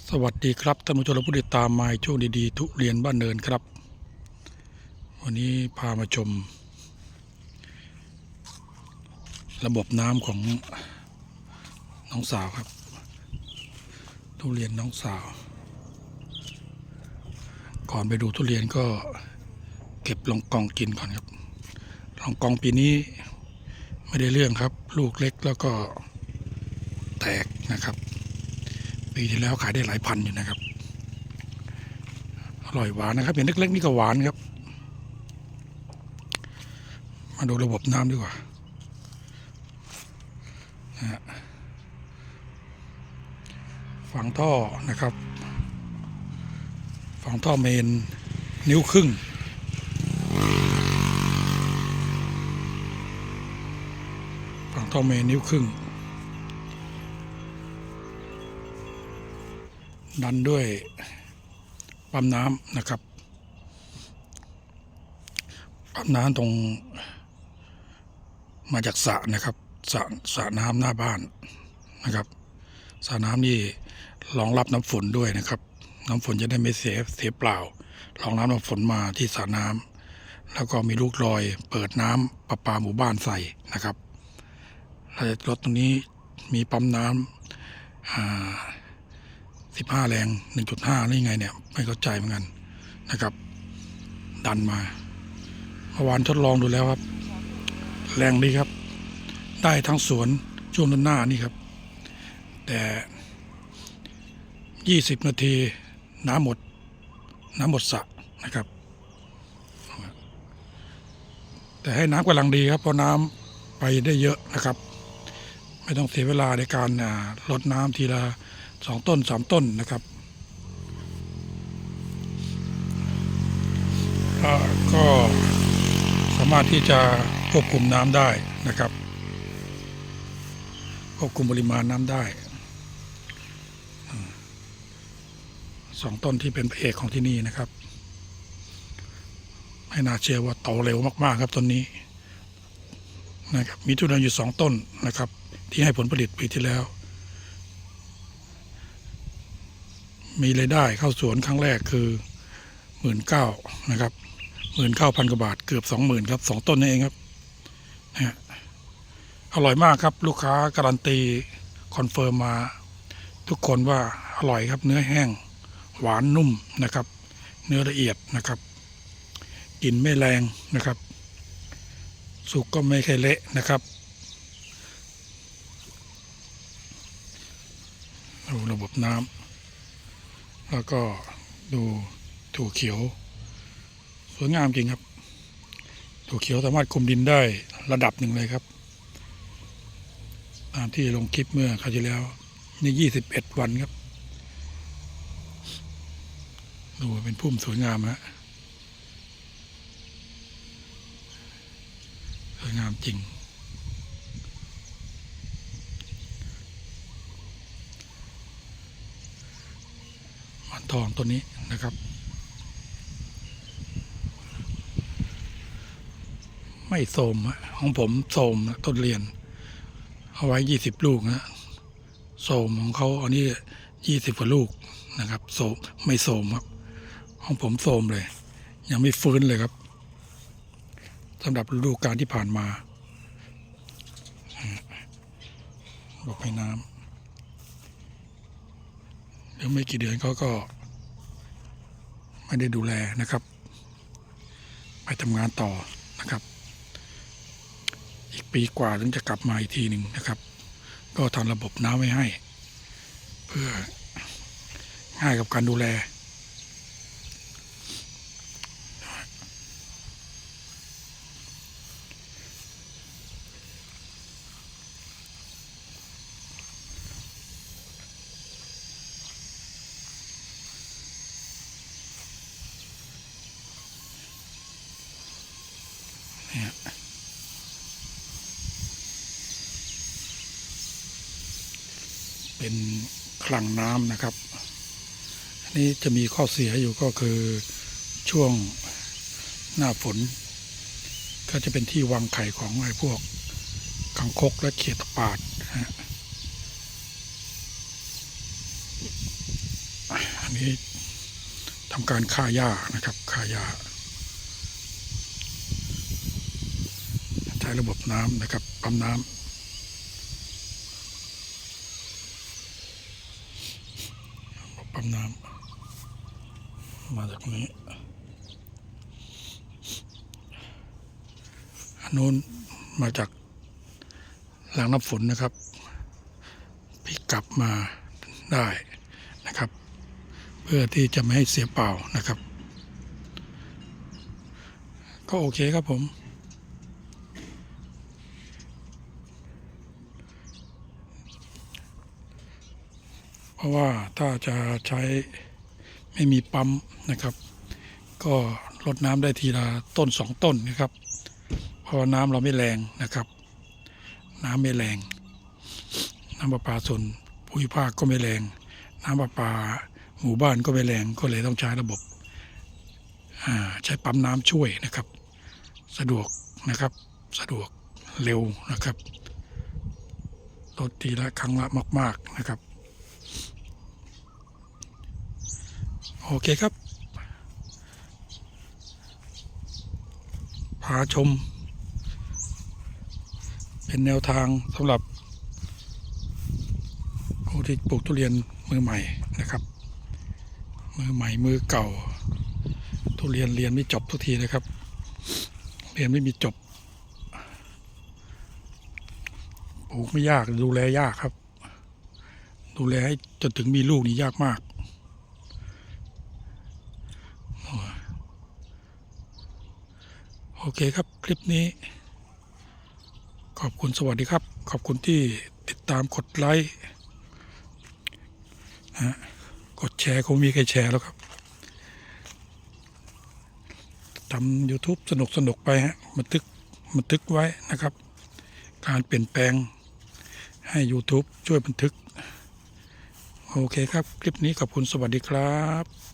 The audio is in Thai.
สวัสดีครับท่านผู้ชมและผู้ติดตามมาช่วงดีๆ ทุเรียนบ้านเนินครับ วันนี้พามาชม ระบบน้ำของน้องสาวครับ ทุเรียนน้องสาว ก่อนไปดูทุเรียนก็เก็บลองกองกินก่อนครับลองกองปีนี้ไม่ได้เรื่องครับ ลูกเล็กแล้วก็แตกนะครับ ปีที่แล้วขายได้หลายพันอยู่นะครับ อร่อยหวานนะครับเห็นเล็กๆนี่ก็หวานครับ มาดูระบบน้ำดีกว่านะฮะฝังท่อนะครับฝังท่อเมนนิ้วครึ่งฝังท่อเมนนิ้วครึ่ง ดันด้วยปั๊มน้ำนะครับปั๊มน้ำตรง มาจากสระนะครับสระสระน้ำหน้าบ้านนะครับสระน้ำนี่รองรับน้ำฝนด้วยนะครับ น้ำฝนจะได้ไม่เสียเสียเปล่ารองรับน้ำฝนมาที่สระน้ำแล้วก็มีลูกลอย เปิดน้ำประปาหมู่บ้านใส่นะครับแล้วรถตรงนี้มีปั๊มน้ำอ่า สิบห้าแรงหนึ่งจุดห้านี่ไงเนี่ย ไม่เข้าใจเหมือนกันนะครับ ดันมาเมื่อวานทดลองดูแล้วครับ แรงดีครับ ได้ทั้งสวนช่วงด้านหน้านี่ครับ แต่ยี่สิบนาทีน้ำหมด น้ำหมดสระนะครับ แต่ให้น้ำกำลังดีครับเพราะน้ำไปได้เยอะนะครับ ไม่ต้องเสียเวลาในการลดน้ำทีละ สองต้นสามต้นนะครับก็สามารถที่จะควบคุมน้ำได้นะครับ ควบคุมปริมาณน้ำได้สองต้นที่เป็นพระเอกของที่นี่นะครับ ไม่น่าเชื่อว่าโตเร็วมาก ๆ ครับต้นนี้นะครับมีทุเรียนอยู่สองต้นนะครับ ที่ให้ผลผลิตปีที่แล้ว มีรายได้เข้าสวนครั้งแรกคือหมื่นเก้านะครับหมื่นเก้าพันกว่าบาทเกือบสองหมื่นครับสองต้นนี่เองครับนะอร่อยมากครับ ลูกค้าการันตีคอนเฟิร์มมา ทุกคนว่าอร่อยครับ เนื้อแห้ง หวานนุ่มนะครับ เนื้อละเอียดนะครับกลิ่นไม่แรงนะครับ สุกก็ไม่เคยเละนะครับดูระบบน้ำ แล้วก็ดูถั่วเขียว สวยงามจริงครับ ถั่วเขียวสามารถคุมดินได้ระดับหนึ่งเลยครับตามที่ลงคลิปเมื่อคราวที่แล้ว นี่ยี่สิบเอ็ดวันครับ ดูเป็นพุ่มสวยงามฮะสวยงามจริง หมอน ทองตัวนี้นะครับ ไม่โสมของผมโสมนะต้นเรียน เอาไว้ยี่สิบลูกนะโสมของเขาอันนี้ยี่สิบกว่าลูกนะครับโสมไม่โสมครับ ของผมโสมเลย ยังไม่ฟื้นเลยครับสำหรับฤดูกาลที่ผ่านมาบอกให้น้ำเดี๋ยวไม่กี่เดือนเขาก็ ไม่ได้ดูแลนะครับ ไปทำงานต่อนะครับ อีกปีกว่าถึงจะกลับมาอีกทีหนึ่งนะครับ ก็ทำระบบน้ำไว้ให้ เพื่อง่ายกับการดูแล เป็นคลังน้ำนะครับนนี้จะมีข้อเสียอยู่ก็คือช่วงหน้าฝน ก็จะเป็นที่วางไข่ของไอ้พวกคังคกและเขียดตะปาดนะฮะนนี้ทำการฆ่าหญ้านะครับฆ่าหญ้า ใช้ ระบบน้ำนะครับปั๊มน้ำปั๊มน้ำมาจากนี้อันนู้นมาจากหลังน้ำฝนนะครับพิกกลับมาได้นะครับ เพื่อที่จะไม่ให้เสียเปล่านะครับ ก็โอเคครับผม ราะว่าถ้าจะใช้ไม่มีปั๊มนะครับ ก็ลดน้ำได้ทีละต้นสองต้นนะครับ เพราะน้ำเราไม่แรงนะครับ น้ำไม่แรง น้ำประปาส่วนภูมิภาคก็ไม่แรง น้ำประปาหมู่บ้านก็ไม่แรงก็เลยต้องใช้ระบบใช้ปั๊มน้ำช่วยนะครับ สะดวกนะครับสะดวกเร็วนะครับลดทีละครั้งละมาก ๆนะครับ โอเคครับ พาชม เป็นแนวทางสำหรับผู้ที่ปลูกทุเรียนมือใหม่นะครับ มือใหม่มือเก่า ทุเรียนเรียนไม่จบทุกทีนะครับ เรียนไม่มีจบปลูกไม่ยากดูแลยากครับ ดูแลให้จนถึงมีลูกนี่ยากมาก โอเคครับคลิปนี้ ขอบคุณสวัสดีครับ ขอบคุณที่ติดตามกดไลค์นะกดแชร์คงมีใครแชร์แล้วครับทำ YouTube สนุกสนุกไปฮะบันทึกบันทึกไว้นะครับ การเปลี่ยนแปลงให้ YouTube ช่วยบันทึก โอเคครับ คลิปนี้ขอบคุณสวัสดีครับ